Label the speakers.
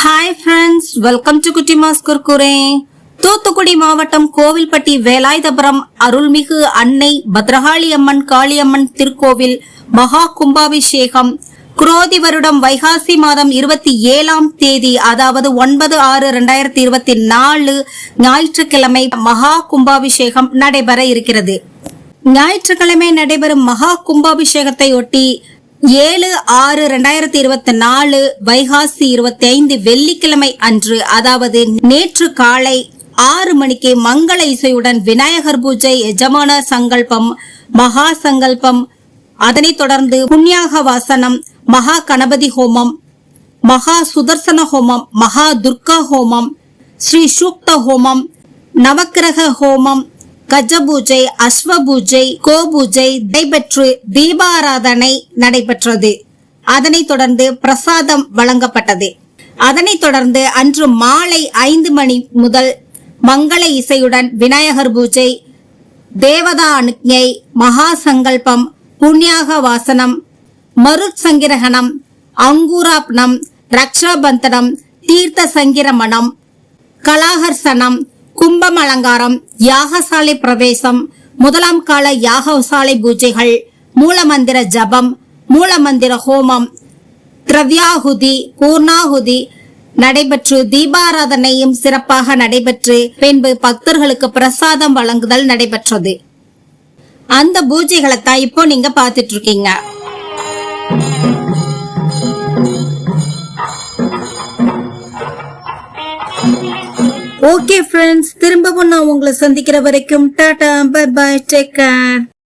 Speaker 1: Hi friends welcome to Kuttimas Kurkure Thoothukudi மாவட்டம் கோவில்பட்டி வேலாயுதபுரம் அருள்மிகு அன்னை பத்ரகாளி அம்மன் காளியம்மன் திருக்கோவில் மகா கும்பாபிஷேகம். குரோதி வருடம் வைகாசி மாதம் இருபத்தி ஏழாம் தேதி அதாவது ஒன்பது ஆறு ரெண்டாயிரத்தி இருபத்தி நாலு ஞாயிற்றுக்கிழமை மகா கும்பாபிஷேகம் நடைபெற இருக்கிறது. ஞாயிற்றுக்கிழமை நடைபெறும் மகா கும்பாபிஷேகத்தை ஒட்டி ஏழு ஆறு ரெண்டாயிரத்தி இருபத்தி நாலு வைகாசி இருபத்தி ஐந்து வெள்ளிக்கிழமை அன்று அதாவது நேற்று காலை ஆறு மணிக்கு மங்கள இசையுடன் விநாயகர் பூஜை எஜமான சங்கல்பம் மகா சங்கல்பம் அதனைத் தொடர்ந்து புண்ணியாக வாசனம் மகா கணபதி ஹோமம் மகா சுதர்சன ஹோமம் மகா துர்கா ஹோமம் ஸ்ரீ சூக்த ஹோமம் நவக்கிரக ஹோமம் கஜ பூஜை கோபூஜை நடைபெற்று தீபாராதனை நடைபெற்றது. அதனைத் தொடர்ந்து பிரசாதம் வழங்கப்பட்டது. அதனைத் தொடர்ந்து அன்று மாலை ஐந்து மணி முதல் மங்கள இசையுடன் விநாயகர் பூஜை தேவதா அனுஜை மகா சங்கல்பம் புண்ணியாக வாசனம் மருட்சங்கிரகணம் அங்கூராப்னம் ரக்ஷாபந்தனம் தீர்த்த சங்கிரமணம் கலாகர்சனம் கும்பம் அலங்காரம் யாகசாலை பிரவேசம் முதலாம் கால யாகசாலை பூஜைகள் மூலமந்திர ஜபம் மூலமந்திர ஹோமம் திரவியாகுதி பூர்ணாகுதி நடைபெற்று தீபாராதனையும் சிறப்பாக நடைபெற்று பின்பு பக்தர்களுக்கு பிரசாதம் வழங்குதல் நடைபெற்றது. அந்த பூஜைகளை தான் இப்போ நீங்க பாத்துட்டு இருக்கீங்க ஓகே ஃப்ரெண்ட்ஸ் திரும்பவும் நான் உங்களை சந்திக்கிற வரைக்கும் tata bye bye take care